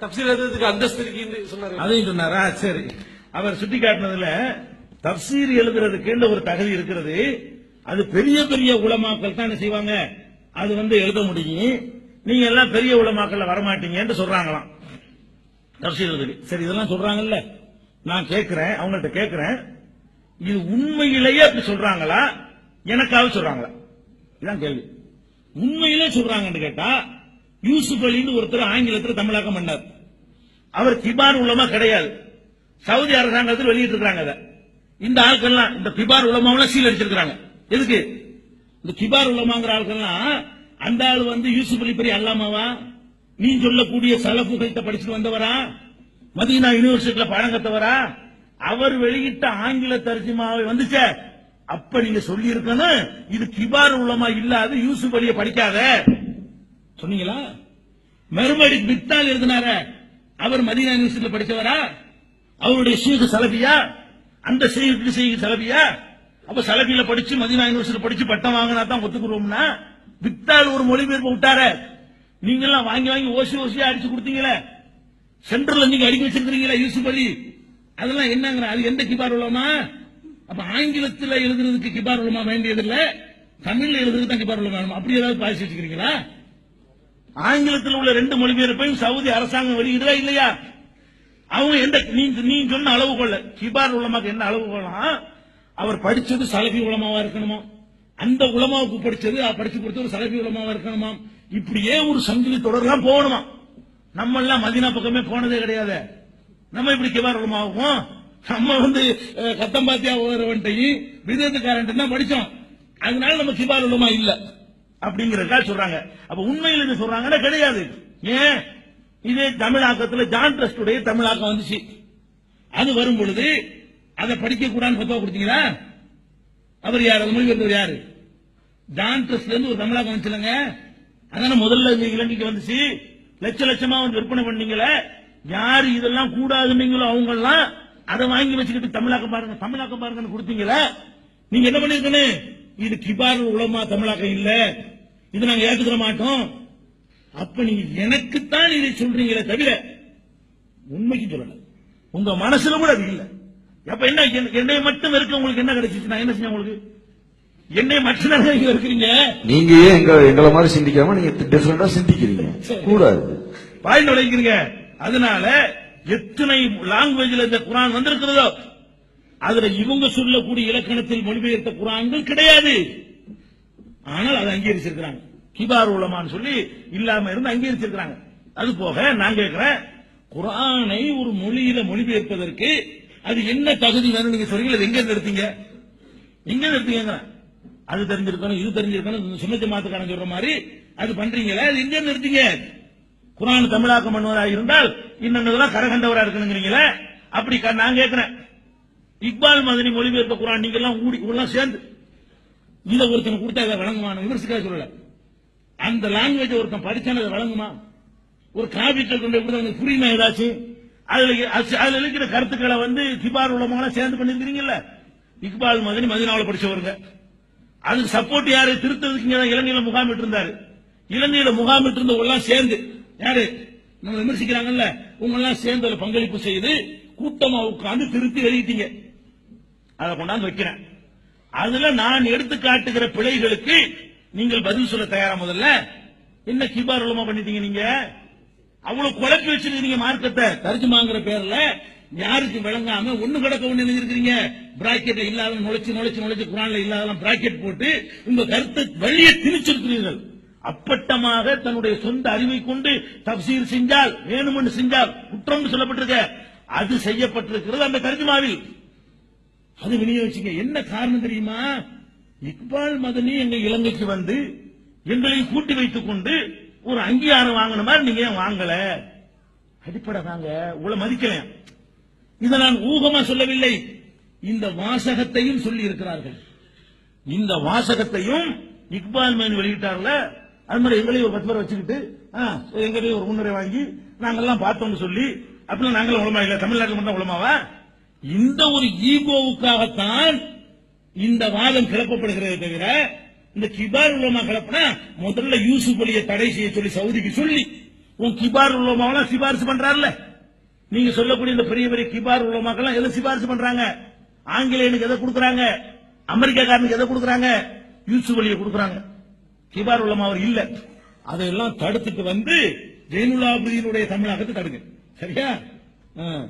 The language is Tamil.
தப்சீல் எழுதுறதுக்கு அந்தஸ்து இருக்குன்னு சொன்னாரு. அதையும் சொன்னாரா? சரி. அவர் சுட்டி காட்டினதுல தப்சீர் எழுதுறதுக்கு ஒரு தகுதி இருக்கிறது. அது பெரிய பெரிய உலமாக்கள் தான் என்ன செய்வாங்க? அது வந்து எழுத முடியும். நீங்க எல்லாம் பெரிய உலமாக்கள்ல வரமாட்டீங்கன்னு சொல்றாங்களாம். தப்சீர் எழுதுக்கு சரி இதெல்லாம் சொல்றாங்கல்ல. நான் கேட்கிறேன் அவங்கள்ட்ட கேட்கிறேன் இது உண்மையிலேயே அப்படி சொல்றாங்களா? எனக்காக சொல்றாங்களா? இதான் கேள்வி. உண்மையிலே சொல்றாங்கன்னு கேட்டா யூசுப் அலின்னு ஒருத்தர் ஆங்கிலத்தில் தமிழாக்கம் பண்ணார். அவர் கிபார் உலமா கிடையாது. சவுதி அரசாங்கத்தில் வெளியிட்டு இருக்கிறாங்க அதை. இந்த ஆட்கள்லாம் இந்த கிபார் உலமாவெல்லாம் சீல் அடிச்சிருக்காங்க எதுக்கு? இந்த கிபார் உலமாங்கிற ஆட்கள்லாம் அந்த ஆள் வந்து யூசுப் அலி பெரிய அல்லாமாவா? நீ சொல்லக்கூடிய சலப்புகள்கிட்ட படிச்சுட்டு வந்தவரா? மதீனா யூனிவர்சிட்டியில பாடம் கத்தவரா? அவர் வெளியிட்ட ஆங்கில தர்ஜிமாவை வந்துச்சே அப்ப நீங்க சொல்லி இருக்கணும் இது கிபார் உலமா இல்லாத யூசுப் அலியை படிக்காத. சொன்னீங்களா? மறுபடி பித்தால் எழுதினார அவர் மதீனா யூனிவர்சிட்டியில படித்தவரா அவருடைய ஷேக் சலபியா அந்த ஷேக்கு ஷேக் சலபியா அப்ப சலபியில படிச்சு மதீனா யூனிவர்சிட்டி படிச்சு பட்டம் வாங்கினா தான் ஒத்துக்குறோம்னா வித்தால் ஒரு மொழிபெயர்ப்பு விட்டார. நீங்க எல்லாம் வாங்கி வாங்கி ஓசி ஓசியா அடிச்சு கொடுத்தீங்களே. சென்ட்ரல்ல நீங்க அடிக்க வச்சிருக்கீங்களா யூசுப் அலி அதெல்லாம் என்னங்கிற அது எந்த கிபார் உள்ளமா அப்ப ஆங்கிலத்தில் எழுதுறதுக்கு கிபார் உள்ளமா வேண்டியது இல்ல தமிழ்ல எழுதுறதுக்கு தான் கிபார் உள்ளமா அப்படி ஏதாவது பாசி வச்சுக்கிறீங்களா? ஆங்கிலத்தில் உள்ள ரெண்டு மொழிபெயர்ப்பையும் சவுதி அரசாங்கம் வெளியிடுதா இல்லையா? அவங்க எந்த நீ சொன்ன சொன்ன கொள்ள கிபார் உலமாக்கு என்ன அளவு கொள்ளலாம்? அவர் படிச்சது சலபி உலமாவா இருக்கணுமா? அந்த உலமாவுக்கு படிச்சது அவர் படிச்சு கொடுத்தது சலபி உலமாவா இருக்கணுமா? இப்படியே ஒரு சங்கிலி தொடர்லாம் போகணுமா? நம்ம எல்லாம் மதினா பக்கமே போனதே கிடையாது. நம்ம இப்படி கிபார் உலமாவுக்கும் நம்ம வந்து கத்தம்பாத்தியா ஓரவன்ட்டையும் விதத்துக்காரன் தான் படிச்சோம். அதனால நம்ம கிபார் உலமா இல்லை. அப்படிங்கறதுக்காக சொல்றாங்க. அப்ப உண்மையில் இது சொல்றாங்கன்னா கிடையாது. ஏன்? இதே தமிழாக்கத்துல ஜான் ட்ரஸ்டுடைய தமிழாக்கம் வந்துச்சு. அது வரும் பொழுது அதை படிக்க கூடாதுன்னு பத்தவா கொடுத்தீங்களா? அவர் யார்? அது மொழிபெயர்ந்தவர் யாரு? ஜான் ட்ரஸ்ட்ல இருந்து ஒரு தமிழாக்கம் வந்துச்சுலங்க. அதனால முதல்ல இந்த இலங்கைக்கு வந்துச்சு. லட்ச லட்சமா வந்து விற்பனை பண்ணீங்களே. யாரு இதெல்லாம் கூடாதுன்னீங்களோ அவங்க எல்லாம் அதை வாங்கி வச்சுக்கிட்டு தமிழாக்கம் பாருங்க தமிழாக்கம் பாருங்கன்னு கொடுத்தீங்களே. நீங்க என்ன பண்ணிருக்கணும்? இது கிபார் உலமா தமிழாக்கம் இல்லை. இது நாங்க ஏத்துக்கிற மாட்டோம். அப்ப நீங்க எனக்குத்தான் இதை சொல்றீங்களே தவிர உண்மைக்கு சொல்லல. உங்க மனசுல கூட அது இல்ல. அப்ப என்ன என்- என்னை மட்டும் இருக்க உங்களுக்கு என்ன கிடைச்சிச்சு? நான் என்ன செஞ்சேன் உங்களுக்கு? என்னை மட்டும் தான் நீங்க இருக்கிறீங்க நீங்க ஏன் எங்க எங்களை மாதிரி சிந்திக்காம நீங்க டிஃபரெண்டா சிந்திக்கிறீங்க? கூடாது. பாயிண்ட் உழைக்கிறீங்க அதனால எத்தனை லாங்குவேஜ்ல இந்த குரான் வந்திருக்கிறதோ அதுல இவங்க சொல்லக்கூடிய இலக்கணத்தில் மொழிபெயர்த்த குரான்கள் கிடையாது. ஆனால் அதை அங்கீகரிச்சிருக்கிறாங்க. கிபார் உலமான்னு சொல்லி இல்லாம இருந்து அங்கீகரிச்சிருக்கிறாங்க. அது போக நான் கேட்கிறேன் குரானை ஒரு மொழியில மொழிபெயர்ப்பதற்கு அது என்ன தகுதி வேணும் நீங்க சொல்றீங்க அது எங்க நிறுத்தீங்க எடுத்தீங்க? எங்க எடுத்தீங்க அது தெரிஞ்சிருக்கணும் இது தெரிஞ்சிருக்கணும் சுமத்தி மாத்துக்கான சொல்ற மாதிரி அது பண்றீங்களா அது எங்க இருந்து எடுத்தீங்க? குரான் தமிழாக்கம் பண்ணுவதா இருந்தால் இன்னும் கரகண்டவரா இருக்கணுங்கிறீங்களே அப்படி க- நான் கேட்கிறேன். இக்பால் மதனி மொழிபெயர்த்த குரான் நீங்க எல்லாம் ஊடி எல்லாம் சேர்ந்து இதை ஒருத்தன் கொடுத்தா இதை வழங்குமான விமர்சிக்க சொல்லல. அந்த லாங்குவேஜ் ஒருத்தன் படிச்சான அதை வழங்குமா? ஒரு காவியத்தை கொண்டு எப்படி அவனுக்கு புரியுமா ஏதாச்சும் அதுல அதுல இருக்கிற கருத்துக்களை வந்து கிபார் உலமாலாம் சேர்ந்து பண்ணிருக்கிறீங்கல்ல இக்பால் மதனி மதினாவில் படிச்சவருங்க. அதுக்கு சப்போர்ட் யாரு? திருத்ததுக்கு இங்க இலங்கையில முகாமிட்டு இருந்தாரு இலங்கையில முகாமிட்டு இருந்தவங்க எல்லாம் சேர்ந்து யாரு? நம்ம விமர்சிக்கிறாங்கல்ல? உங்களெல்லாம் சேர்ந்து அதில் பங்களிப்பு செய்து கூட்டமா உட்கார்ந்து திருத்தி வெளியிட்டீங்க. அதை கொண்டாந்து வைக்கிறேன். அதுல நான் எடுத்து காட்டுகிற பிழைகளுக்கு நீங்கள் பதில் சொல்ல தயாரா முதல்ல? என்ன கிபாரலமா பண்ணிட்டீங்க நீங்க? அவ்வளவு குழப்பி வச்சிருக்கீங்க மார்க்கத்தை. தர்ஜுமாங்கிற பேர்ல யாருக்கு விளங்காம ஒண்ணு கிடக்க ஒண்ணு நினைஞ்சிருக்கீங்க பிராக்கெட்ல இல்லாத நுழைச்சு நுழைச்சு நுழைச்சு குரான்ல இல்லாதெல்லாம் பிராக்கெட் போட்டு உங்க கருத்தை வெளியே திணிச்சிருக்கிறீர்கள். அப்பட்டமாக தன்னுடைய சொந்த அறிவை கொண்டு தப்சீர் செஞ்சால் வேணுமென்று செஞ்சால் குற்றம் சொல்லப்பட்டிருக்க. அது செய்யப்பட்டிருக்கிறது அந்த தர்ஜுமாவில். அது விநியோகிச்சுங்க. என்ன காரணம் தெரியுமா? இக்பால் மதனி எங்க இலங்கைக்கு வந்து எங்களை கூட்டி வைத்துக் கொண்டு ஒரு அங்கீகாரம் வாங்கின மாதிரி நீங்க ஏன் வாங்கல? அடிப்படை தாங்க. உங்களை மதிக்கல இதை நான் ஊகமா சொல்லவில்லை. இந்த வாசகத்தையும் சொல்லி இருக்கிறார்கள். இந்த வாசகத்தையும் இக்பால் மேன் வெளியிட்டார்ல. அது மாதிரி எங்களையும் ஒரு பத்து பேர் வச்சுக்கிட்டு ஆ, எங்களையும் ஒரு முன்னுரை வாங்கி நாங்கெல்லாம் பார்த்தோம்னு சொல்லி அப்படின்னா நாங்களும் உலமா இல்ல தமிழ்நாட்டில் மட்டும் உலமாவா இந்த ஒரு ஈகோவுக்காகத்தான் இந்த வாதம் கிளப்பப்படுகிறது தவிர இந்த கிபார் உலமா கிளப்பினா முதல்ல யூசுப் அலியை தடை செய்ய சொல்லி சவுதிக்கு சொல்லி உன் கிபார் உள்ளமாவெல்லாம் சிபாரிசு பண்றாருல்ல. நீங்க சொல்லக்கூடிய இந்த பெரிய பெரிய கிபார் உள்ளமாக்கெல்லாம் எதை சிபாரிசு பண்றாங்க? ஆங்கிலேயனுக்கு எதை கொடுக்குறாங்க? அமெரிக்காக்காரனுக்கு எதை கொடுக்குறாங்க? யூசுப் வழியை கொடுக்குறாங்க. கிபார் உள்ளமா அவர் இல்ல. அதையெல்லாம் தடுத்துட்டு வந்து ஜெயினுல்லாபுதீனுடைய தமிழகத்தை தடுங்க. சரியா? ஆ.